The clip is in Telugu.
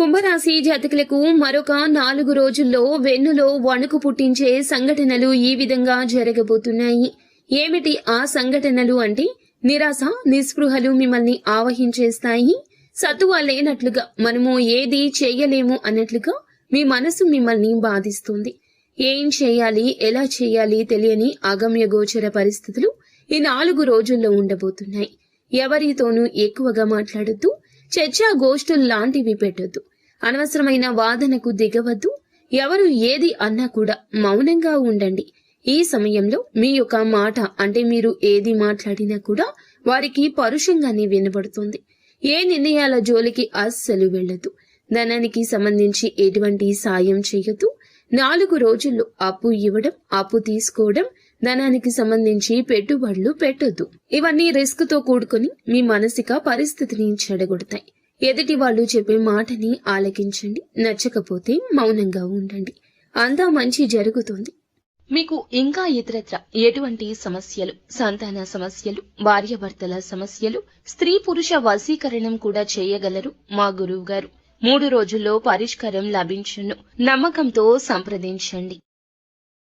కుంభరాశి జాతకులకు మరొక నాలుగు రోజుల్లో వెన్నులో వణుకు పుట్టించే సంఘటనలు ఈ విధంగా జరగబోతున్నాయి. ఏమిటి ఆ సంఘటనలు అంటే? నిరాశ నిస్పృహలు మిమ్మల్ని ఆవహించేస్తాయి. సత్తువ లేనట్లుగా మనము ఏది చేయలేము అన్నట్లుగా మీ మనసు మిమ్మల్ని బాధిస్తుంది. ఏం చేయాలి ఎలా చేయాలి తెలియని అగమ్య గోచర పరిస్థితులు ఈ నాలుగు రోజుల్లో ఉండబోతున్నాయి. ఎవరితోనూ ఎక్కువగా మాట్లాడొద్దు. చర్చా గోష్ఠులు లాంటివి పెట్టొద్దు. అనవసరమైన వాదనకు దిగవద్దు. ఎవరు ఏది అన్నా కూడా మౌనంగా ఉండండి. ఈ సమయంలో మీ యొక్క మాట అంటే మీరు ఏది మాట్లాడినా కూడా వారికి పరుషంగానే వినబడుతుంది. ఏ నిర్ణయాల జోలికి అస్సలు వెళ్ళదు. ధనానికి సంబంధించి ఎటువంటి సాయం చేయదు నాలుగు రోజుల్లో అప్పు ఇవ్వడం అప్పు తీసుకోవడం ధనానికి సంబంధించి పెట్టుబడులు పెట్టొద్దు. ఇవన్నీ రిస్క్తో కూడుకొని మీ మానసిక పరిస్థితిని చెడగొడతాయి. ఎదుటి వాళ్ళు చెప్పే మాటని ఆలకించండి నచ్చకపోతే మౌనంగా ఉండండి. అంతా మంచి జరుగుతుంది. మీకు ఇంకా ఇతరత్ర ఎటువంటి సమస్యలు సంతాన సమస్యలు భార్యాభర్తల సమస్యలు స్త్రీ పురుష వశీకరణం కూడా చేయగలరు మా గురువు గారు మూడు రోజుల్లో పరిష్కారం లభించును. నమ్మకంతో సంప్రదించండి.